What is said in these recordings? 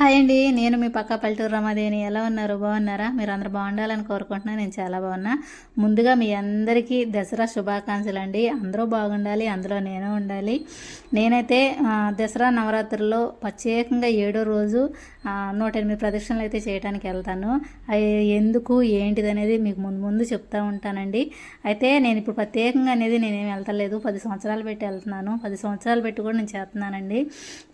Hi అండి. నేను మీ పక్క పల్లెటూరు రమాదేని ఎలా ఉన్నారు? బాగున్నారా? మీరు అందరు బాగుండాలని కోరుకుంటున్నా. నేను చాలా బాగున్నా. ముందుగా మీ అందరికీ దసరా శుభాకాంక్షలు అండి. అందరూ బాగుండాలి అందులో నేను ఉండాలి. నేనైతే దసరా నవరాత్రుల్లో ప్రత్యేకంగా ఏడో రోజు నూట ఎనిమిది ప్రదక్షిణలు అయితే చేయడానికి వెళ్తాను. అవి ఎందుకు ఏంటిది అనేది మీకు ముందు ముందు చెప్తా ఉంటానండి. అయితే నేను ఇప్పుడు ప్రత్యేకంగా అనేది నేనేమి వెళ్తలేదు. పది సంవత్సరాలు పెట్టి వెళ్తున్నాను. పది సంవత్సరాలు పెట్టి కూడా నేను చేస్తున్నానండి.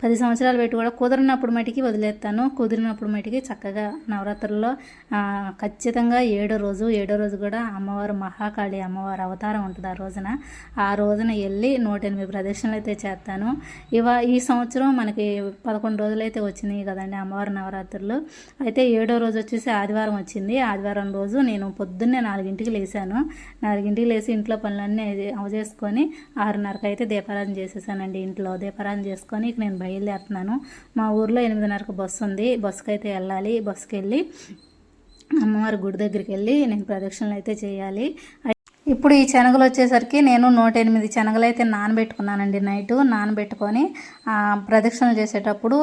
పది సంవత్సరాలు పెట్టి కూడా కుదరినప్పుడు మటుకి చేస్తాను. కుదిరినప్పుడు మటుకి చక్కగా నవరాత్రుల్లో ఖచ్చితంగా ఏడో రోజు ఏడో రోజు కూడా అమ్మవారు మహాకాళి అమ్మవారు అవతారం ఉంటుంది ఆ రోజున. ఆ రోజున వెళ్ళి నూట ఎనిమిది ప్రదక్షిణలు అయితే చేస్తాను. ఇవ ఈ సంవత్సరం మనకి పదకొండు రోజులు అయితే వచ్చినాయి కదండి అమ్మవారి నవరాత్రులు. అయితే ఏడో రోజు వచ్చేసి ఆదివారం వచ్చింది. ఆదివారం రోజు నేను పొద్దున్నే నాలుగింటికి లేచాను నాలుగింటికి లేచి ఇంట్లో పనులన్నీ అవజేసుకొని ఆరున్నరకు అయితే దీపారాధన చేసేసానండి ఇంట్లో. దీపారాధన చేసుకొని ఇక నేను బయలుదేరుతున్నాను. మా ఊర్లో ఎనిమిదిన్నరకు బస్సు ఉంది బస్సుకి అయితే వెళ్ళాలి. బస్సుకి వెళ్ళి అమ్మవారి గుడి దగ్గరికి వెళ్ళి నేను ప్రదక్షిణలు అయితే చేయాలి. ఇప్పుడు ఈ శనగలు వచ్చేసరికి నేను నూట ఎనిమిది శనగలు అయితే నానబెట్టుకున్నానండి నైట్. నానబెట్టుకొని ప్రదక్షిణలు చేసేటప్పుడు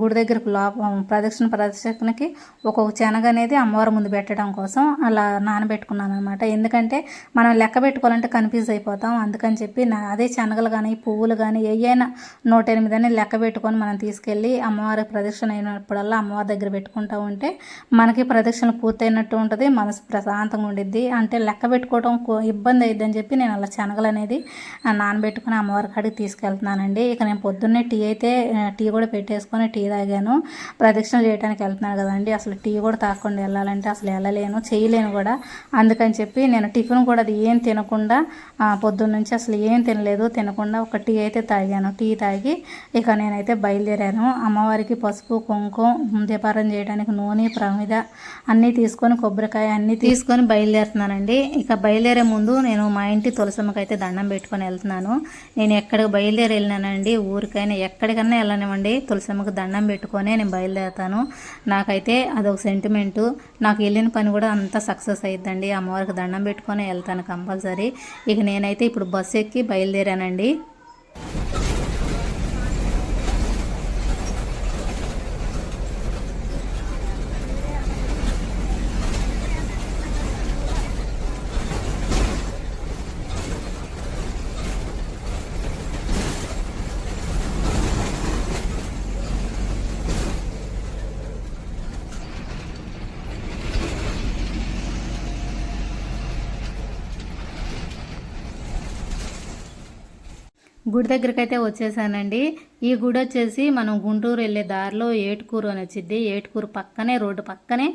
గుడి దగ్గరకు లోప ప్రదక్షిణ ప్రదక్షిణకి ఒక్కొక్క శనగ అనేది అమ్మవారి ముందు పెట్టడం కోసం అలా నానబెట్టుకున్నాను అనమాట ఎందుకంటే మనం లెక్క పెట్టుకోవాలంటే కన్ఫ్యూజ్ అయిపోతాం. అందుకని చెప్పి నా అదే శనగలు కానీ పువ్వులు కానీ ఏయైనా నూట ఎనిమిది అని లెక్క పెట్టుకొని మనం తీసుకెళ్ళి అమ్మవారి ప్రదక్షిణ అయినప్పుడల్లా అమ్మవారి దగ్గర పెట్టుకుంటూ ఉంటే మనకి ప్రదక్షిణ పూర్తయినట్టు ఉంటుంది మనసు ప్రశాంతంగా ఉండిద్ది. అంటే లెక్క పెట్టుకోవడం ఇబ్బంది అయిద్దని చెప్పి నేను అలా శనగలు అనేది నానబెట్టుకుని అమ్మవారి కాడికి తీసుకెళ్తున్నానండి. ఇక నేను పొద్దున్నే టీ అయితే టీ కూడా పెట్టేసుకొని టీ తాగాను. ప్రదక్షిణ చేయడానికి వెళ్తున్నాను కదండి. అసలు టీ కూడా తాగకుండా వెళ్ళాలంటే అసలు వెళ్ళలేను చేయలేను కూడా. అందుకని చెప్పి నేను టిఫిన్ కూడా అది ఏం తినకుండా పొద్దున్న నుంచి అసలు ఏం తినలేదు. తినకుండా ఒక టీ అయితే తాగాను. టీ తాగి ఇక నేనైతే బయలుదేరాను. అమ్మవారికి పసుపు కుంకుమ దీపారం చేయడానికి నూనె ప్రమిద అన్నీ తీసుకొని కొబ్బరికాయ అన్నీ తీసుకొని బయలుదేరుతున్నానండి. ఇక బయలుదేరే ముందు నేను మా ఇంటి తులసమ్మకి అయితే దండం పెట్టుకొని వెళ్తున్నాను. నేను ఎక్కడికి బయలుదేరి వెళ్ళినానండి? ఊరికైనా ఎక్కడికన్నా వెళ్ళనివ్వండి. తులసమ్మకు దండం పెట్టుకొని నేను బయలుదేరుతాను. నాకైతే అదొక సెంటిమెంటు నాకు వెళ్ళిన పని కూడా అంతా సక్సెస్ అయ్యిద్దండి అమ్మవారికి దండం పెట్టుకొని వెళ్తాను కంపల్సరీ. ఇక నేనైతే ఇప్పుడు బస్సు ఎక్కి బయలుదేరానండి. గుడి దగ్గరికి అయితే వచ్చేసానండి. ఈ గుడి వచ్చేసి మనం గుంటూరు వెళ్ళే దారిలో ఏటుకూరు అని వచ్చింది ఏటుకూరు పక్కనే రోడ్డు పక్కనే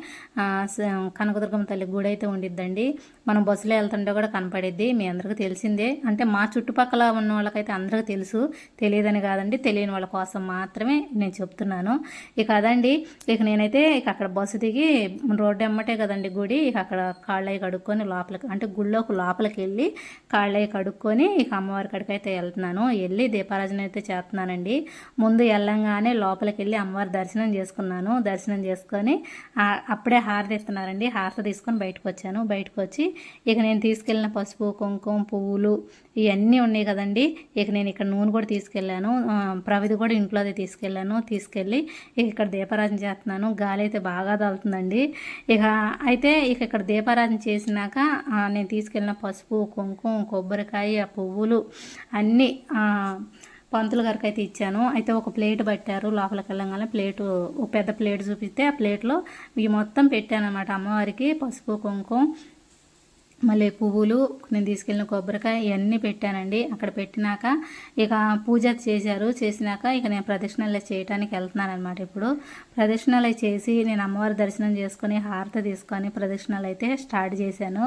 స- కనకదుర్గమ్మ తల్లి గుడి అయితే ఉండిద్దండి. మనం బస్సులో వెళ్తుంటే కూడా కనపడిద్ది. మీ అందరికీ తెలిసిందే. అంటే మా చుట్టుపక్కల ఉన్న వాళ్ళకైతే అందరికీ తెలుసు. తెలియదని కాదండి. తెలియని వాళ్ళ కోసం మాత్రమే నేను చెప్తున్నాను. ఇక అదండి. ఇక నేనైతే ఇక అక్కడ బస్సు దిగి రోడ్డు ఎమ్మటే కదండి గుడి. ఇక అక్కడ కాళ్ళయ్య కడుక్కొని లోపలికి అంటే గుళ్ళోకి లోపలికి వెళ్ళి కాళ్ళయ్య కడుక్కొని ఇక అమ్మవారి కాడికి అయితే వెళ్తున్నాను. వెళ్ళి దీపారాజన అయితే చేస్తున్నానండి. ముందు వెళ్ళంగానే లోపలికి వెళ్ళి అమ్మవారి దర్శనం చేసుకున్నాను. దర్శనం చేసుకొని అప్పుడే హారతి ఇస్తున్నారండి. హారతి తీసుకొని బయటకు వచ్చాను బయటకు వచ్చి ఇక నేను తీసుకెళ్ళిన పసుపు కుంకుమ పువ్వులు ఇవన్నీ ఉన్నాయి కదండి. ఇక నేను ఇక్కడ నూనె కూడా తీసుకెళ్ళాను. ప్రవిధి కూడా ఇంట్లోదే తీసుకెళ్ళాను. తీసుకెళ్ళి ఇక ఇక్కడ దీపారాధన చేస్తున్నాను. గాలి అయితే బాగా తగులుతుందండి. ఇక అయితే ఇక ఇక్కడ దీపారాధన చేసినాక నేను తీసుకెళ్ళిన పసుపు కుంకుమ కొబ్బరికాయ పువ్వులు అన్నీ పంతులు గారికి అయితే ఇచ్చాను. అయితే ఒక ప్లేట్ పట్టారు లోపలికి వెళ్ళంగానే ప్లేటు ఒక పెద్ద ప్లేట్ చూపిస్తే ఆ ప్లేట్లో ఇవి మొత్తం పెట్టాను అనమాట అమ్మవారికి పసుపు కుంకుమ మళ్ళీ పువ్వులు నేను తీసుకెళ్ళిన కొబ్బరికాయ ఇవన్నీ పెట్టానండి. అక్కడ పెట్టినాక ఇక పూజ చేశారు. చేసినాక ఇక నేను ప్రదక్షిణాలు చేయడానికి వెళ్తున్నాను అనమాట ఇప్పుడు. ప్రదక్షిణలు చేసి నేను అమ్మవారి దర్శనం చేసుకొని హారత తీసుకొని ప్రదక్షిణాలు అయితే స్టార్ట్ చేశాను.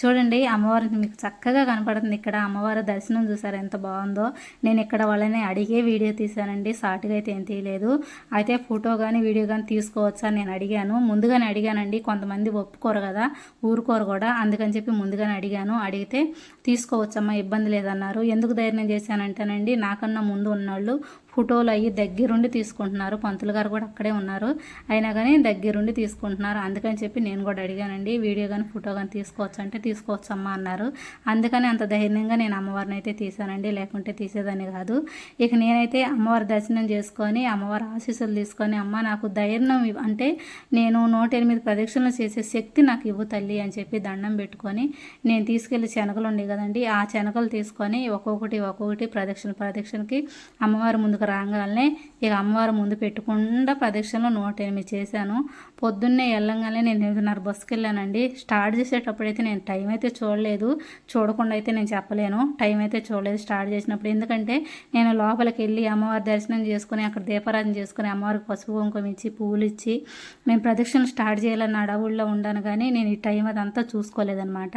చూడండి అమ్మవారి మీకు చక్కగా కనపడుతుంది ఇక్కడ. అమ్మవారి దర్శనం చూసారు ఎంత బాగుందో. నేను ఇక్కడ వాళ్ళని అడిగే వీడియో తీశానండి. షార్ట్గా అయితే ఏం తీయలేదు. అయితే ఫోటో కానీ వీడియో కానీ తీసుకోవచ్చా అని నేను అడిగాను. ముందుగానే అడిగానండి కొంతమంది ఒప్పుకోరు కదా ఊరుకోరు కూడా. అందుకని చెప్పి ముందుగానే అడిగాను. అడిగితే తీసుకోవచ్చమ్మా ఇబ్బంది లేదన్నారు. ఎందుకు ధైర్యం చేశానంటేనండి నాకన్నా ముందు ఉన్నాళ్ళు ఫోటోలు అవి దగ్గరుండి తీసుకుంటున్నారు. పంతులు గారు కూడా అక్కడే ఉన్నారు. అయినా కానీ దగ్గరుండి తీసుకుంటున్నారు. అందుకని చెప్పి నేను కూడా అడిగానండి వీడియో కానీ ఫోటో కానీ తీసుకోవచ్చు అంటే తీసుకోవచ్చు అమ్మా అన్నారు. అందుకని అంత ధైర్యంగా నేను అమ్మవారిని అయితే తీసానండి లేకుంటే తీసేదాన్ని కాదు. ఇక నేనైతే అమ్మవారి దర్శనం చేసుకొని అమ్మవారి ఆశీస్సులు తీసుకొని అమ్మ నాకు ధైర్యం అంటే నేను నూట ఎనిమిది ప్రదక్షిణలు చేసే శక్తి నాకు ఇవ్వు తల్లి అని చెప్పి దండం పెట్టుకొని నేను తీసుకెళ్ళి శనగలు ఉండే కదండి ఆ శనగలు తీసుకొని ఒక్కొక్కటి ఒక్కొక్కటి ప్రదక్షిణ ప్రదక్షిణకి అమ్మవారి ముందు ముందుకు రాగానే ఇక అమ్మవారి ముందు పెట్టుకుండా ప్రదక్షిణలో నూట ఎనిమిది చేశాను. పొద్దున్నే వెళ్ళంగానే నేను ఎనిమిదిన్నర బస్సుకి వెళ్ళానండి. స్టార్ట్ చేసేటప్పుడైతే నేను టైం అయితే చూడలేదు. చూడకుండా అయితే నేను చెప్పలేను. టైం అయితే చూడలేదు స్టార్ట్ చేసినప్పుడు. ఎందుకంటే నేను లోపలికి వెళ్ళి అమ్మవారి దర్శనం చేసుకుని అక్కడ దీపారాధన చేసుకుని అమ్మవారికి పసుపు కుంకుమ ఇచ్చి పువ్వులు ఇచ్చి నేను ప్రదక్షిణ స్టార్ట్ చేయాలన్న అడవుల్లో ఉండాను కానీ నేను ఈ టైం అదంతా చూసుకోలేదన్నమాట.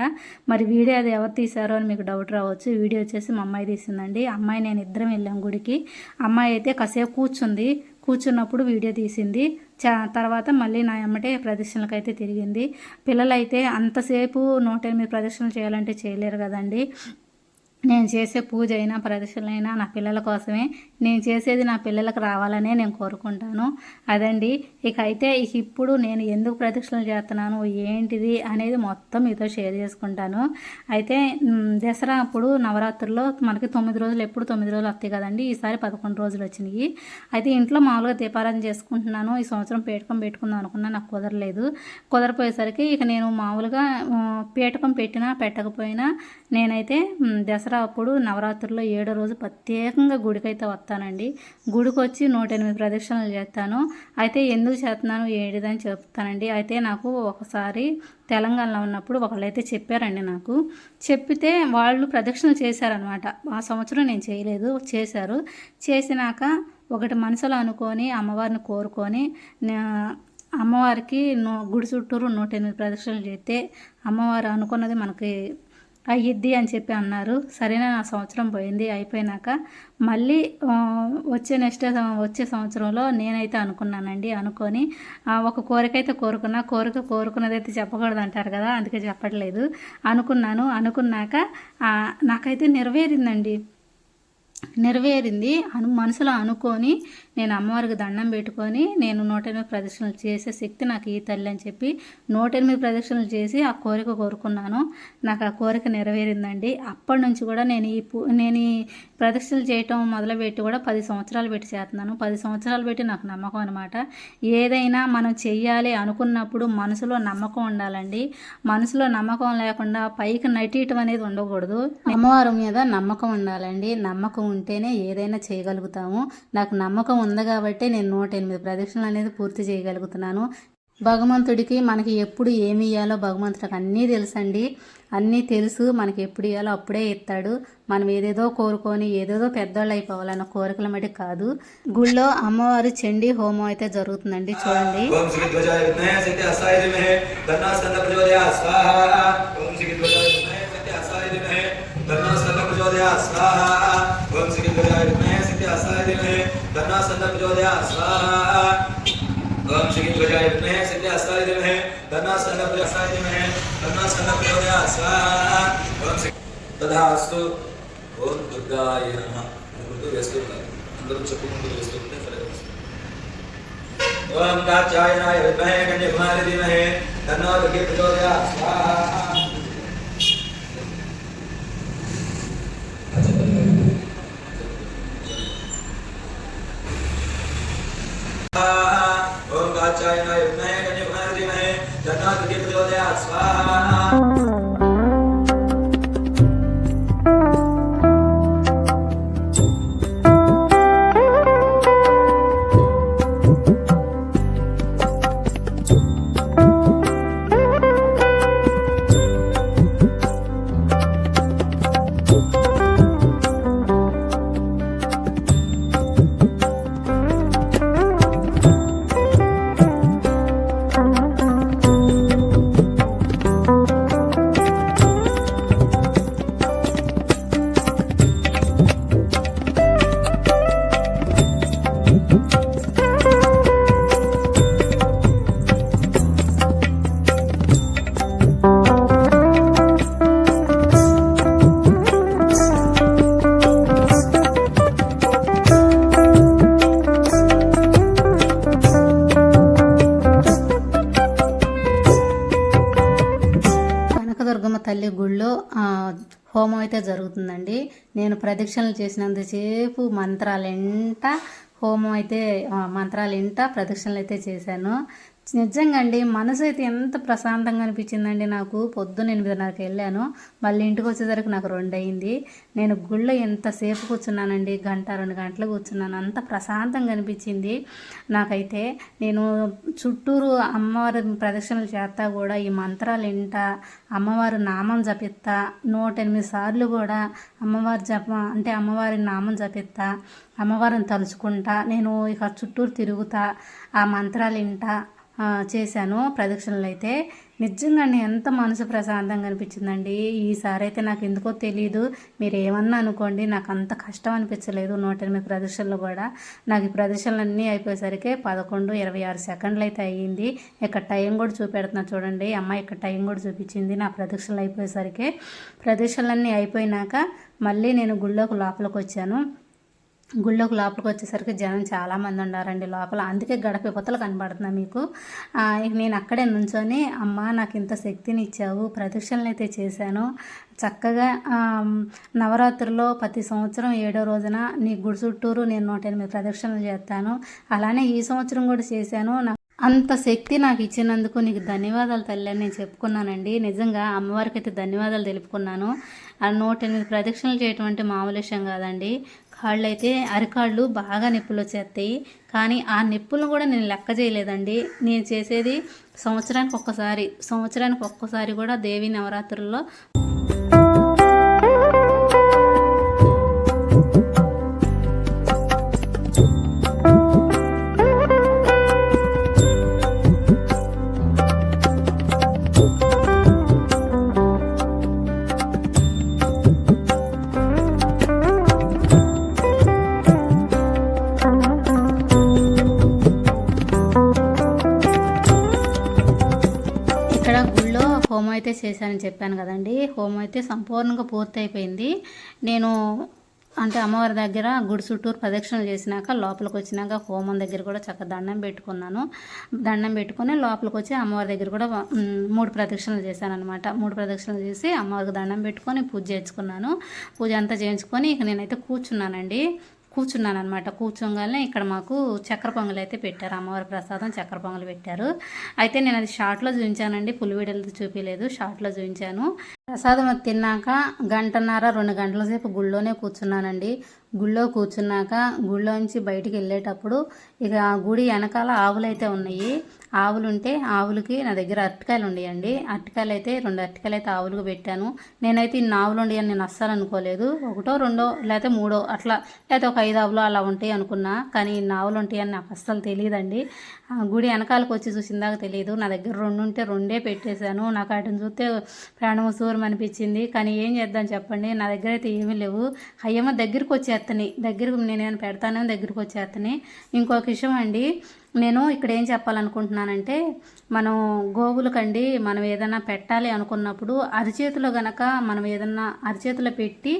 మరి వీడియో అది ఎవరు తీశారో అని మీకు డౌట్ రావచ్చు. వీడియో వచ్చేసి మా అమ్మాయి తీసిందండి. అమ్మాయి నేను ఇద్దరం వెళ్ళాం గుడికి. అమ్మాయి అయితే కాసేపు కూర్చుంది. కూర్చున్నప్పుడు వీడియో తీసింది. చా తర్వాత మళ్ళీ నా అమ్మటే ప్రదర్శనలకు అయితే తిరిగింది. పిల్లలైతే అంతసేపు నూట ఎనిమిది ప్రదర్శనలు చేయాలంటే చేయలేరు కదండి. నేను చేసే పూజ అయినా ప్రదర్శనలైనా నా పిల్లల కోసమే. నేను చేసేది నా పిల్లలకు రావాలనే నేను కోరుకుంటాను. అదండి. ఇక అయితే ఇక ఇప్పుడు నేను ఎందుకు ప్రదక్షిణలు చేస్తున్నాను ఏంటిది అనేది మొత్తం మీతో షేర్ చేసుకుంటాను. అయితే దసరా అప్పుడు నవరాత్రుల్లో మనకి తొమ్మిది రోజులు ఎప్పుడు తొమ్మిది రోజులు వస్తాయి కదండి. ఈసారి పదకొండు రోజులు వచ్చినాయి. అయితే ఇంట్లో మామూలుగా దీపారాధన చేసుకుంటున్నాను. ఈ సంవత్సరం పీటకం పెట్టుకుందాం అనుకున్నా నాకు కుదరలేదు. కుదరపోయేసరికి ఇక నేను మామూలుగా పీటకం పెట్టినా పెట్టకపోయినా నేనైతే దసరా దసరా అప్పుడు నవరాత్రుల్లో ఏడో రోజు ప్రత్యేకంగా గుడికైతే వస్తానండి. గుడికి వచ్చి నూట ఎనిమిది ప్రదక్షిణలు చేస్తాను. అయితే ఎందుకు చేస్తున్నాను? ఏడిదని చెప్తానండి. అయితే నాకు ఒకసారి తెలంగాణలో ఉన్నప్పుడు ఒకళ్ళైతే చెప్పారండి నాకు. చెప్పితే వాళ్ళు ప్రదక్షిణలు చేశారనమాట ఆ సంవత్సరం నేను చేయలేదు చేశారు. చేసినాక ఒకటి మనసులో అనుకొని అమ్మవారిని కోరుకొని నా- అమ్మవారికి నూ గుడి చుట్టూరు నూట ఎనిమిది ప్రదక్షిణలు చేస్తే అమ్మవారు అనుకున్నది మనకి అయ్యిద్ది అని చెప్పి అన్నారు. సరేనా నా సంవత్సరం పోయింది అయిపోయినాక మళ్ళీ వచ్చే నెక్స్ట్ వచ్చే సంవత్సరంలో నేనైతే అనుకున్నానండి. అనుకొని ఒక కోరిక అయితే కోరుకున్నా కోరిక కోరుకున్నది అయితే చెప్పకూడదు అంటారు కదా అందుకే చెప్పట్లేదు. అనుకున్నాను. అనుకున్నాక నాకైతే నెరవేరిందండి. నెరవేరింది. అను మనసులో అనుకొని నేను అమ్మవారికి దండం పెట్టుకొని నేను నూట ఎనిమిది ప్రదక్షిణలు చేసే శక్తి నాకు ఈ తల్లి అని చెప్పి నూట ఎనిమిది ప్రదక్షిణలు చేసి ఆ కోరిక కోరుకున్నాను. నాకు ఆ కోరిక నెరవేరిందండి. అప్పటి నుంచి కూడా నేను ఈ నేను ఈ ప్రదక్షిణలు చేయటం మొదలుపెట్టి కూడా పది సంవత్సరాలు పెట్టి చేస్తున్నాను. పది సంవత్సరాలు పెట్టి నాకు నమ్మకం అనమాట ఏదైనా మనం చెయ్యాలి అనుకున్నప్పుడు మనసులో నమ్మకం ఉండాలండి. మనసులో నమ్మకం లేకుండా పైకి నటియటం అనేది ఉండకూడదు. అమ్మవారి మీద నమ్మకం ఉండాలండి. నమ్మకం ఉంటేనే ఏదైనా చేయగలుగుతాము. నాకు నమ్మకం ఉంది కాబట్టి నేను నూట ఎనిమిది ప్రదక్షిణలు అనేది పూర్తి చేయగలుగుతున్నాను. భగవంతుడికి మనకి ఎప్పుడు ఏమి ఇవ్వాలో భగవంతుడికి అన్నీ తెలుసండి. అన్నీ తెలుసు మనకి ఎప్పుడు ఇవ్వాలో అప్పుడే ఇస్తాడు. మనం ఏదేదో కోరుకొని ఏదేదో పెద్దోళ్ళు అయిపోవాలన్న కోరికల మటుకు కాదు. గుళ్ళో అమ్మవారి చండీ హోమం అయితే జరుగుతుందండి. చూడండి. స్వాహ. తన్నా స్కంద ప్రచోదయాత్ స్వాహా ఓం శ్రీ ధ్వజాయ విద్మహే సత్య అసాయ ధీమహి తన్నా స్కంద ప్రచోదయాత్ ధీమహి తన్నా స్కంద ప్రచోదయాత్ స్వాహా ఓం శ్రీ తదాస్తు ఓం దుర్గాయ నమః అనుకుంటూ వేస్తుంటారు అందరూ చెప్పుకుంటూ వేస్తుంటే ఫలితం వస్తుంది. ఓం కాచాయనాయ విద్మహే కన్యకుమారి ధీమహి తన్నో దుర్గే ప్రచోదయాత్ స్వాహా హోమం అయితే జరుగుతుందండి. నేను ప్రదక్షిణలు చేసినంతసేపు మంత్రాలు ఎంట హోమం అయితే మంత్రాలు ఇంట ప్రదక్షిణలు అయితే చేశాను. నిజంగా అండి మనసు అయితే ఎంత ప్రశాంతంగా అనిపించిందండి నాకు. పొద్దున్న ఎనిమిదిన్నరకు వెళ్ళాను. మళ్ళీ ఇంటికి వచ్చేసరికి నాకు రెండు అయింది నేను గుళ్ళో ఎంతసేపు కూర్చున్నానండి గంట రెండు గంటలు కూర్చున్నాను. అంత ప్రశాంతంగా అనిపించింది నాకైతే. నేను చుట్టూరు అమ్మవారి ప్రదక్షిణలు చేస్తా కూడా ఈ మంత్రాలు ఇంట అమ్మవారి నామం జపిస్తా నూట ఎనిమిది సార్లు కూడా అమ్మవారి జప అంటే అమ్మవారి నామం జపిస్తా అమ్మవారిని తలుచుకుంటా నేను ఇక చుట్టూరు తిరుగుతా ఆ మంత్రాలు ఇంటా చేశాను. ప్రదక్షిణలు అయితే నిజంగా ఎంత మనసు ప్రశాంతంగా అనిపించిందండి. ఈసారి అయితే నాకు ఎందుకో తెలియదు మీరు ఏమన్నా అనుకోండి నాకు అంత కష్టం అనిపించలేదు నూట ఎనిమిది ప్రదక్షిణలు కూడా. నాకు ఈ ప్రదక్షిణలు అన్నీ అయిపోయేసరికి పదకొండు ఇరవై ఆరు సెకండ్లు అయితే అయ్యింది. ఇక్కడ టైం కూడా చూపెడుతున్నా చూడండి. అమ్మాయి ఇక్కడ టైం కూడా చూపించింది. నా ప్రదక్షిణలు అయిపోయేసరికి ప్రదక్షిణలన్నీ అయిపోయినాక మళ్ళీ నేను గుళ్ళోకి లోపలికి వచ్చాను గుళ్ళోకి లోపలికి వచ్చేసరికి జనం చాలామంది ఉన్నారండి లోపల. అందుకే గడప పొత్తలు కనబడుతున్నాయి మీకు. నేను అక్కడే నుంచొని అమ్మ నాకు ఇంత శక్తిని ఇచ్చావు ప్రదక్షిణలు అయితే చేశాను. చక్కగా ఆ, నవరాత్రిలో ప్రతి సంవత్సరం ఏడో రోజున నీ గుడి చుట్టూరు నేను నూట ఎనిమిది ప్రదక్షిణలు చేస్తాను. అలానే ఈ సంవత్సరం కూడా చేశాను. నా అంత శక్తి నాకు ఇచ్చినందుకు నీకు ధన్యవాదాలు తల్లి అని నేను చెప్పుకున్నానండి. నిజంగా అమ్మవారికి అయితే ధన్యవాదాలు తెలుపుకున్నాను. ఆ నూట ఎనిమిది ప్రదక్షిణలు చేయటం అంటే మామూలు విషయం కాదండి. కాళ్ళు అయితే అరికాళ్ళు బాగా నొప్పులు వచ్చేస్తాయి. కానీ ఆ నొప్పులను కూడా నేను లెక్క చేయలేదండి. నేను చేసేది సంవత్సరానికి ఒక్కసారి సంవత్సరానికి ఒక్కసారి కూడా దేవి నవరాత్రుల్లో హోమం అయితే చేశానని చెప్పాను కదండి. హోమం అయితే సంపూర్ణంగా పూర్తయిపోయింది. నేను అంటే అమ్మవారి దగ్గర గుడి చుట్టూరు ప్రదక్షిణలు చేసినాక లోపలికి వచ్చినాక హోమం దగ్గర కూడా చక్కగా దండం పెట్టుకున్నాను. దండం పెట్టుకొని లోపలికి వచ్చి అమ్మవారి దగ్గర కూడా మూడు ప్రదక్షిణలు చేశాను అనమాట మూడు ప్రదక్షిణలు చేసి అమ్మవారికి దండం పెట్టుకొని పూజ చేయించుకున్నాను. పూజ అంతా చేయించుకొని ఇక నేనైతే కూర్చున్నానండి. కూర్చున్నాను అనమాట కూర్చోగానే ఇక్కడ మాకు చక్కెర పొంగలు అయితే పెట్టారు. అమ్మవారి ప్రసాదం చక్కెర పొంగలు పెట్టారు. అయితే నేను అది షార్ట్లో చూపించానండి. పులివీడలతో చూపించలేదు షార్ట్లో చూపించాను. ప్రసాదం తిన్నాక గంటన్నర రెండు గంటల సేపు గుళ్ళోనే కూర్చున్నానండి. గుళ్ళో కూర్చున్నాక గుళ్ళోంచి బయటికి వెళ్ళేటప్పుడు ఇక ఆ గుడి వెనకాల ఆవులు అయితే ఉన్నాయి. ఆవులు ఉంటే ఆవులకి నా దగ్గర అరటికాయలు ఉండేయండి అరటికాయలు అయితే రెండు అరటికాయలు అయితే ఆవులకు పెట్టాను. నేనైతే ఇన్ని ఆవులు ఉండేయని నేను అస్సలు అనుకోలేదు ఒకటో రెండో లేకపోతే మూడో అట్లా లేకపోతే ఒక ఐదు ఆవులు అలా ఉంటాయి అనుకున్నా. కానీ ఇన్ని ఆవులు ఉంటాయని నాకు అస్సలు తెలియదండి. ఆ గుడి వెనకాలకు వచ్చి చూసిందాక తెలియదు. నా దగ్గర రెండు ఉంటే రెండే పెట్టేశాను. నాకు వాటిని చూస్తే ప్రాణం దూరం అనిపించింది. కానీ ఏం చేద్దాం చెప్పండి. నా దగ్గర అయితే ఏమీ లేవు. అయ్యమ్మ దగ్గరికి వచ్చేత్తని. దగ్గరకు నేనేమైనా పెడతానో? దగ్గరికి వచ్చేత్తని. ఇంకొక విషయం అండి. నేను ఇక్కడ ఏం చెప్పాలనుకుంటున్నానంటే మనం గోవులకండి మనం ఏదైనా పెట్టాలి అనుకున్నప్పుడు అరిచేతిలో గనక మనం ఏదన్నా అరిచేతిలో పెట్టి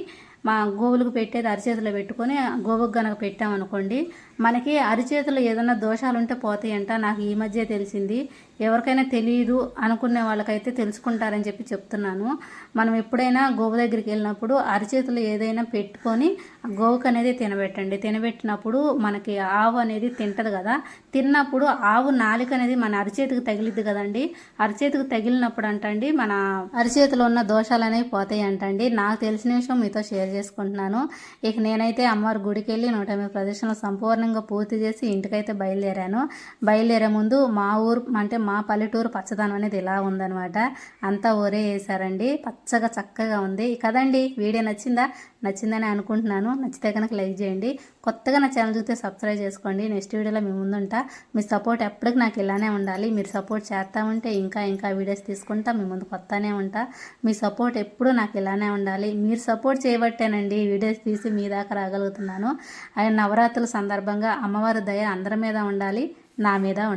మా గోవులకు పెట్టేది అరిచేతిలో పెట్టుకొని గోవుకు గనక పెట్టామనుకోండి మనకి అరిచేతిలో ఏదైనా దోషాలు ఉంటే పోతాయంట. నాకు ఈ మధ్య తెలిసింది. ఎవరికైనా తెలియదు అనుకునే వాళ్ళకైతే తెలుసుకుంటారని చెప్పి చెప్తున్నాను. మనం ఎప్పుడైనా గోవు దగ్గరికి వెళ్ళినప్పుడు అరిచేతిలో ఏదైనా పెట్టుకొని గోవుకు అనేది తినబెట్టండి. తినబెట్టినప్పుడు మనకి ఆవు అనేది తింటది కదా. తిన్నప్పుడు ఆవు నాలుక అనేది మన అరిచేతికి తగిలిద్ది కదండి. అరిచేతికి తగిలినప్పుడు అంటండి మన అరిచేతిలో ఉన్న దోషాలు అనేవి పోతాయి అంటండి నాకు తెలిసిన విషయం మీతో షేర్ చేసుకుంటున్నాను. ఇక నేనైతే అమ్మవారి గుడికి వెళ్ళి నూట ఎనిమిది ప్రదర్శనలు సంపూర్ణంగా పూర్తి చేసి ఇంటికైతే బయలుదేరాను. బయలుదేరే ముందు మా ఊరు అంటే మా పల్లెటూరు పచ్చదనం అనేది ఇలా ఉందనమాట అంతా ఒరే వేసారండి పచ్చగా చక్కగా ఉంది. కదండి వీడియో నచ్చిందా? నచ్చిందని అనుకుంటున్నాను. నచ్చితే కనుక లైక్ చేయండి. కొత్తగా నా ఛానల్ చూస్తే సబ్స్క్రైబ్ చేసుకోండి. నెక్స్ట్ వీడియోలో మీ ముందుంటా. మీ సపోర్ట్ ఎప్పటికి నాకు ఇలానే ఉండాలి. మీరు సపోర్ట్ చేస్తా ఉంటే ఇంకా ఇంకా వీడియోస్ తీసుకుంటా. మీ ముందు కొత్తనే ఉంటా. మీ సపోర్ట్ ఎప్పుడు నాకు ఇలానే ఉండాలి. మీరు సపోర్ట్ చేయబట్టేనండి. వీడియోస్ తీసి మీ దాకా రాగలుగుతున్నాను. ఆయన నవరాత్రుల సందర్భంగా అమ్మవారి దయ అందరి మీద ఉండాలి నా మీద ఉండాలి.